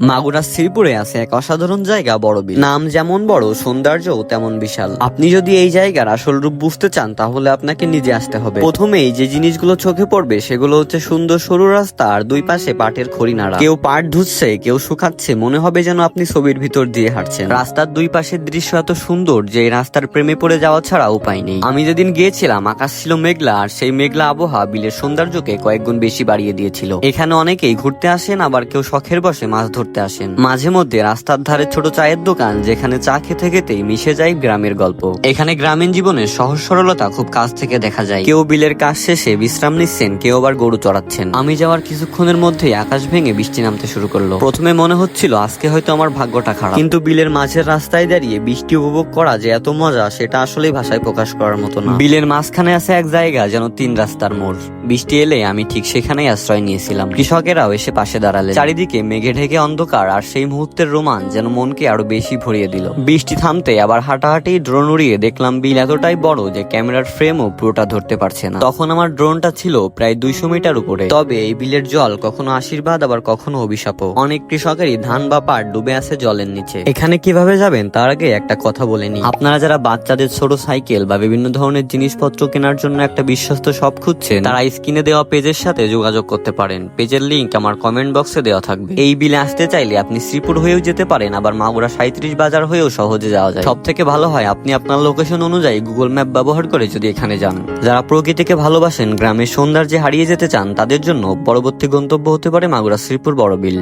মাগুরা শ্রীপুরে আছে এক অসাধারণ জায়গা, বড় বিল। নাম যেমন বড় সৌন্দর্যও তেমন বিশাল। আপনি যদি এই জায়গার আসল রূপ বুঝতে চান, তাহলে আপনাকে নিজে আসতে হবে। প্রথমেই যে জিনিসগুলো চোখে পড়বে, সেগুলো হচ্ছে সুন্দর সরু রাস্তা আর দুই পাশে পাটের খড়িনাড়া। কেউ পাট ধুচ্ছে, কেউ শুকাচ্ছে, মনে হবে যেন আপনি ছবির ভিতর দিয়ে হাঁটছেন। রাস্তার দুই পাশের দৃশ্য এত সুন্দর যে রাস্তার প্রেমে পড়ে যাওয়া ছাড়া উপায় নেই। আমি যেদিন গিয়েছিলাম, আকাশ ছিল মেঘলা, আর সেই মেঘলা আবহাওয়া বিলের সৌন্দর্যকে কয়েক গুণ বেশি বাড়িয়ে দিয়েছিল। এখানে অনেকেই ঘুরতে আসেন, আবার কেউ শখের বসে মাছ ধরতে আসেন। মাঝে মধ্যে রাস্তার ধারে ছোট চায়ের দোকান যেখানে চা খেতে খেতেই মিশে যায় গ্রামের গল্প। এখানে গ্রামীণ জীবনের সহজ সরলতা খুব কাছ থেকে দেখা যায়। কেউ বিলের কাজ শেষে বিশ্রাম নিচ্ছেন, কেউ আবার গরু চড়াচ্ছেন। আমি যাওয়ার কিছুক্ষণের মধ্যেই আকাশ ভেঙে বৃষ্টি নামতে শুরু করল। প্রথমে মনে হচ্ছিল আজকে হয়তো আমার ভাগ্যটা খারাপ। কিন্তু বিলের মাঝের রাস্তায় দাঁড়িয়ে বৃষ্টি উপভোগ করা যে এত মজা, সেটা আসলেই ভাষায় প্রকাশ করার মতো না। বিলের মাঝখানে আছে এক জায়গা যেন তিন রাস্তার মোড়। বৃষ্টি এলে আমি ঠিক সেখানেই আশ্রয় নিয়েছিলাম। কৃষকেরাও এসে পাশে দাঁড়ালে চারিদিকে মেঘে ঢেকে অন্ধকার আর সেই মুহূর্তের রোমান যেন মনকে আরও বেশি ভরিয়ে দিল। বৃষ্টি থামতে আবার হাঁটাহাঁটি ড্রোন উড়িয়ে দেখলাম বিল এতটাই বড় যে ক্যামেরার ফ্রেমও পুরোটা ধরতে পারছে না। তখন আমার ড্রোনটা ছিল প্রায় দুইশো মিটার উপরে। তবে এই বিলের জল কখনো আশীর্বাদ, আবার কখনো অভিশাপও। অনেক কৃষকেরই ধান বা পাট ডুবে আছে জলের নিচে। এখানে কীভাবে যাবেন তার আগে একটা কথা বলে নি আপনারা যারা বাচ্চাদের ছোট সাইকেল বা বিভিন্ন ধরনের জিনিসপত্র কেনার জন্য একটা বিশ্বস্ত শপ খুঁজছেন, তারা স্ক্রিনে দেওয়া পেজের সাথে যোগাযোগ করতে পারেন। পেজের লিংক আমার কমেন্ট বক্সে দেওয়া থাকবে। এই বিলে আসতে চাইলে আপনি শ্রীপুর হয়েও যেতে পারেন, আবার মাগুরা সাঁত্রিশ বাজার হয়েও সহজে যাওয়া যায়। সব থেকে ভালো হয়, আপনি আপনার লোকেশন অনুযায়ী গুগল ম্যাপ ব্যবহার করে যদি এখানে যান। যারা প্রকৃতিকে ভালোবাসেন গ্রামের সৌন্দর্যে হারিয়ে যেতে চান, তাদের জন্য পরবর্তী গন্তব্য হতে পারে মাগুরা শ্রীপুর বড় বিল